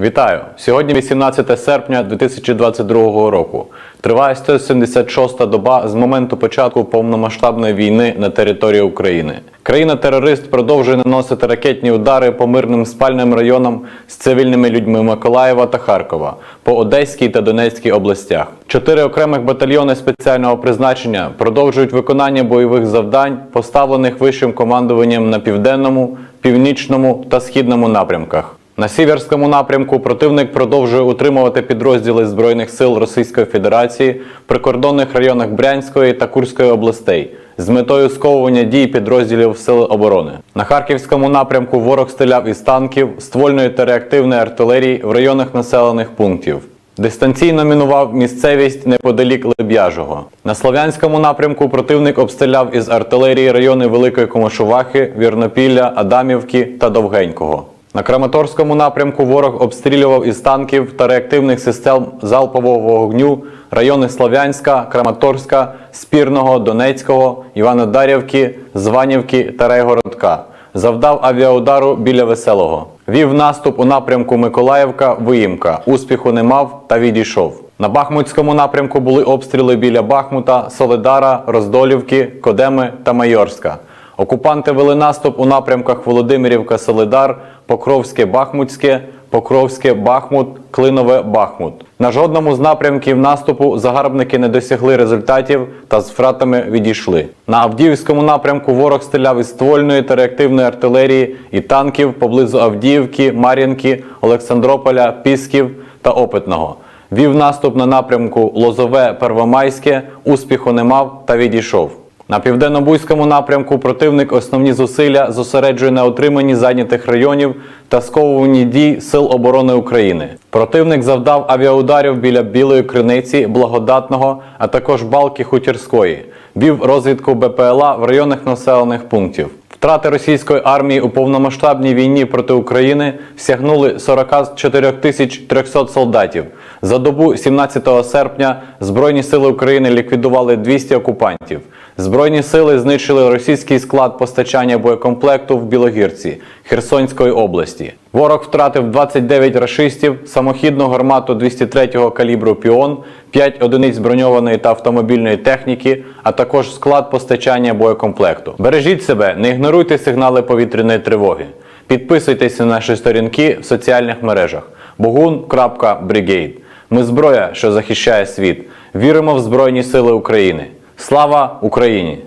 Вітаю! Сьогодні 18 серпня 2022 року. Триває 176-та доба з моменту початку повномасштабної війни на території України. Країна-терорист продовжує наносити ракетні удари по мирним спальним районам з цивільними людьми Миколаєва та Харкова по Одеській та Донецькій областях. Чотири окремих батальйони спеціального призначення продовжують виконання бойових завдань, поставлених вищим командуванням на південному, північному та східному напрямках. На сіверському напрямку противник продовжує утримувати підрозділи Збройних сил Російської Федерації в прикордонних районах Брянської та Курської областей з метою сковування дій підрозділів Сил оборони. На харківському напрямку ворог стріляв із танків, ствольної та реактивної артилерії в районах населених пунктів. Дистанційно мінував місцевість неподалік Леб'яжого. На Слов'янському напрямку противник обстріляв із артилерії райони Великої Комишувахи, Вірнопілля, Адамівки та Довгенького. На Краматорському напрямку ворог обстрілював із танків та реактивних систем залпового вогню райони Слов'янська, Краматорська, Спірного, Донецького, Іванодарівки, Званівки та Райгородка. Завдав авіаудару біля Веселого. Вів наступ у напрямку Миколаївка, Виїмка. Успіху не мав та відійшов. На Бахмутському напрямку були обстріли біля Бахмута, Соледара, Роздолівки, Кодеми та Майорська. Окупанти вели наступ у напрямках Володимирівка, Солидар, Покровське, Бахмутське, Покровське, Бахмут, Клинове, Бахмут. На жодному з напрямків наступу загарбники не досягли результатів та з втратами відійшли. На Авдіївському напрямку ворог стріляв із ствольної та реактивної артилерії і танків поблизу Авдіївки, Мар'їнки, Олександрополя, Пісків та Опитного. Вів наступ на напрямку Лозове, Первомайське, успіху не мав та відійшов. На південно-бузькому напрямку противник основні зусилля зосереджує на отриманні зайнятих районів та сковуванні дій Сил оборони України. Противник завдав авіаударів біля Білої Криниці, Благодатного, а також Балки Хутірської. Вів розвідку БПЛА в районах населених пунктів. Втрати російської армії у повномасштабній війні проти України сягнули 44 тисяч 300 солдатів. За добу 17 серпня Збройні сили України ліквідували 200 окупантів. Збройні сили знищили російський склад постачання боєкомплекту в Білогірці Херсонської області. Ворог втратив 29 рашистів, самохідну гармату 203-го калібру Піон, 5 одиниць броньованої та автомобільної техніки, а також склад постачання боєкомплекту. Бережіть себе, не ігноруйте сигнали повітряної тривоги. Підписуйтесь на наші сторінки в соціальних мережах bogun.brigade. Ми зброя, що захищає світ. Віримо в Збройні Сили України. Слава Україні!